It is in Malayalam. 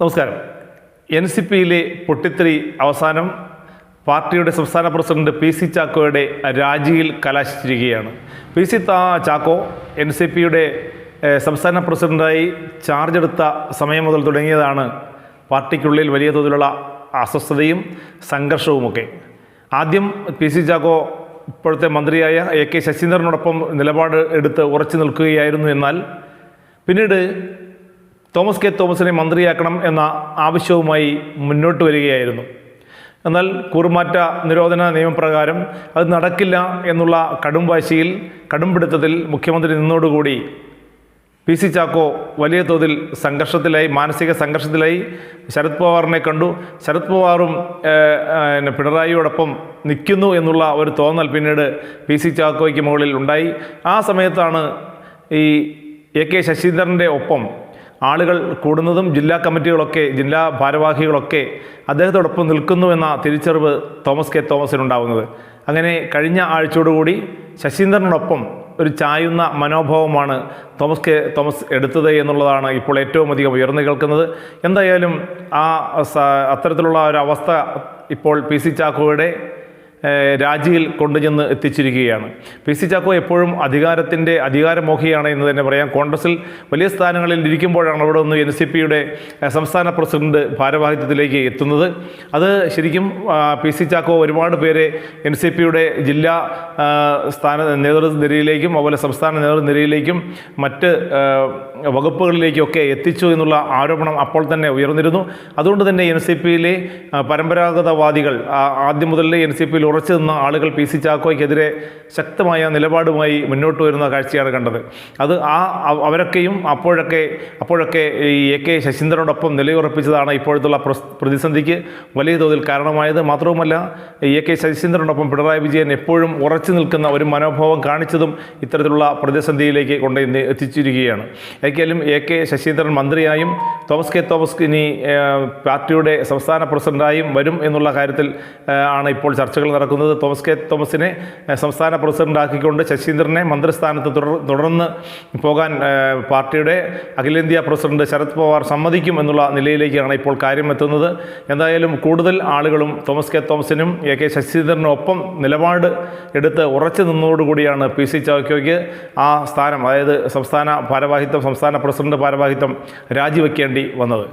നമസ്കാരം. എൻ സി പിയിലെ പൊട്ടിത്തെറി അവസാനം പാർട്ടിയുടെ സംസ്ഥാന പ്രസിഡന്റ് പി സി ചാക്കോയുടെ രാജിയിൽ കലാശിച്ചിരിക്കുകയാണ്. പി സി താ ചാക്കോ എൻ സി പിയുടെ സംസ്ഥാന പ്രസിഡന്റായി ചാർജ് എടുത്ത സമയം മുതൽ തുടങ്ങിയതാണ് പാർട്ടിക്കുള്ളിൽ വലിയ തോതിലുള്ള അസ്വസ്ഥതയും സംഘർഷവുമൊക്കെ. ആദ്യം പി സി ചാക്കോ ഇപ്പോഴത്തെ മന്ത്രിയായ എ കെ ശശീന്ദ്രനോടൊപ്പം നിലപാട് എടുത്ത് ഉറച്ചു നിൽക്കുകയായിരുന്നു എന്നാൽ പിന്നീട് തോമസ് കെ തോമസിനെ മന്ത്രിയാക്കണം എന്ന ആവശ്യവുമായി മുന്നോട്ട് വരികയായിരുന്നു. എന്നാൽ കൂറുമാറ്റ നിരോധന നിയമപ്രകാരം അത് നടക്കില്ല എന്നുള്ള കടും വാശിയിൽ കടുംപിടുത്തത്തിൽ മുഖ്യമന്ത്രി നിന്നോടുകൂടി പി സി ചാക്കോ വലിയ തോതിൽ സംഘർഷത്തിലായി മാനസിക സംഘർഷത്തിലായി ശരത് പവാറിനെ കണ്ടു. ശരത് പവാറും പിന്നെ പിണറായിയോടൊപ്പം നിൽക്കുന്നു എന്നുള്ള ഒരു തോന്നൽ പിന്നീട് പി സി ചാക്കോയ്ക്ക് മുകളിൽ ഉണ്ടായി. ആ സമയത്താണ് ഈ എ കെ ശശീന്ദ്രന്റെ ഒപ്പം ആളുകൾ കൂടുന്നതും ജില്ലാ കമ്മിറ്റികളൊക്കെ ജില്ലാ ഭാരവാഹികളൊക്കെ അദ്ദേഹത്തോടൊപ്പം നിൽക്കുന്നു എന്ന തിരിച്ചറിവ് തോമസ് കെ തോമസിനുണ്ടാവുന്നത് അങ്ങനെ കഴിഞ്ഞ ആഴ്ചയോടുകൂടി ശശീന്ദ്രനോടൊപ്പം ഒരു ചായുന്ന മനോഭാവമാണ് തോമസ് കെ തോമസ് എടുത്തത് എന്നുള്ളതാണ് ഇപ്പോൾ ഏറ്റവും അധികം ഉയർന്നു കേൾക്കുന്നത്. എന്തായാലും ആ അത്തരത്തിലുള്ള ഒരു അവസ്ഥ ഇപ്പോൾ പി സി ചാക്കോയുടെ രാജിയിൽ കൊണ്ടുചെന്ന് എത്തിച്ചിരിക്കുകയാണ്. പി സി ചാക്കോ എപ്പോഴും അധികാരത്തിന്റെ അധികാരമോഹിയാണ് എന്ന് തന്നെ പറയാം. കോൺഗ്രസിൽ വലിയ സ്ഥാനങ്ങളിൽ ഇരിക്കുമ്പോഴാണ് അവിടെ ഒന്ന് എൻ സി പിയുടെ സംസ്ഥാന പ്രസിഡന്റ് ഭാരവാഹിത്വത്തിലേക്ക് എത്തുന്നത്. അത് ശരിക്കും പി സി ചാക്കോ ഒരുപാട് പേരെ എൻ സി പിയുടെ ജില്ലാ സ്ഥാന നേതൃനിരയിലേക്കും അതുപോലെ സംസ്ഥാന നേതൃനിരയിലേക്കും മറ്റ് വകുപ്പുകളിലേക്കൊക്കെ എത്തിച്ചു എന്നുള്ള ആരോപണം അപ്പോൾ തന്നെ ഉയർന്നിരുന്നു. അതുകൊണ്ട് തന്നെ എൻ സി പിയിലെ പരമ്പരാഗതവാദികൾ ആദ്യം മുതലേ എൻ സി പിയിൽ ഉറച്ചു നിന്ന ആളുകൾ പി സി ചാക്കോയ്ക്കെതിരെ ശക്തമായ നിലപാടുമായി മുന്നോട്ട് വരുന്ന കാഴ്ചയാണ് കണ്ടത്. അത് ആ അവ- അവരൊക്കെയും അപ്പോഴൊക്കെ അപ്പോഴൊക്കെ ഈ എ കെ ശശീന്ദ്രനോടൊപ്പം നിലയുറപ്പിച്ചതാണ് ഇപ്പോഴത്തുള്ള പ്രതിസന്ധിക്ക് വലിയ തോതിൽ കാരണമായത്. മാത്രവുമല്ല എ കെ ശശീന്ദ്രനോടൊപ്പം പിണറായി വിജയൻ എപ്പോഴും ഉറച്ചു നിൽക്കുന്ന ഒരു മനോഭാവം കാണിച്ചതും ഇത്തരത്തിലുള്ള പ്രതിസന്ധിയിലേക്ക് കൊണ്ട് എത്തിച്ചിരിക്കുകയാണ്. ഏക്കാലും എ കെ ശശീന്ദ്രൻ മന്ത്രിയായും തോമസ് കെ. തോമസ് ഇനി പാർട്ടിയുടെ സംസ്ഥാന പ്രസിഡന്റായും വരും എന്നുള്ള കാര്യത്തിൽ ആണ് ഇപ്പോൾ ചർച്ചകൾ നടക്കുന്നത് തോമസ് കെ തോമസിനെ സംസ്ഥാന പ്രസിഡന്റാക്കിക്കൊണ്ട് ശശീന്ദ്രനെ മന്ത്രിസ്ഥാനത്ത് തുടർ- തുടർന്ന് പോകാൻ പാർട്ടിയുടെ അഖിലേന്ത്യാ പ്രസിഡന്റ് ശരത് പവാർ സമ്മതിക്കും എന്നുള്ള നിലയിലേക്കാണ് ഇപ്പോൾ കാര്യം എത്തുന്നത് എന്തായാലും കൂടുതൽ ആളുകളും തോമസ് കെ തോമസിനും എ കെ ശശീന്ദ്രനും ഒപ്പം നിലപാട് എടുത്ത് ഉറച്ചു നിന്നതോടുകൂടിയാണ് പി സി ചാക്കോയ്ക്ക് ആ സ്ഥാനം അതായത് സംസ്ഥാന ഭാരവാഹിത്വം സംസ്ഥാന പ്രസിഡന്റ് ഭാരവാഹിത്വം രാജിവെക്കേണ്ടി വന്നത്.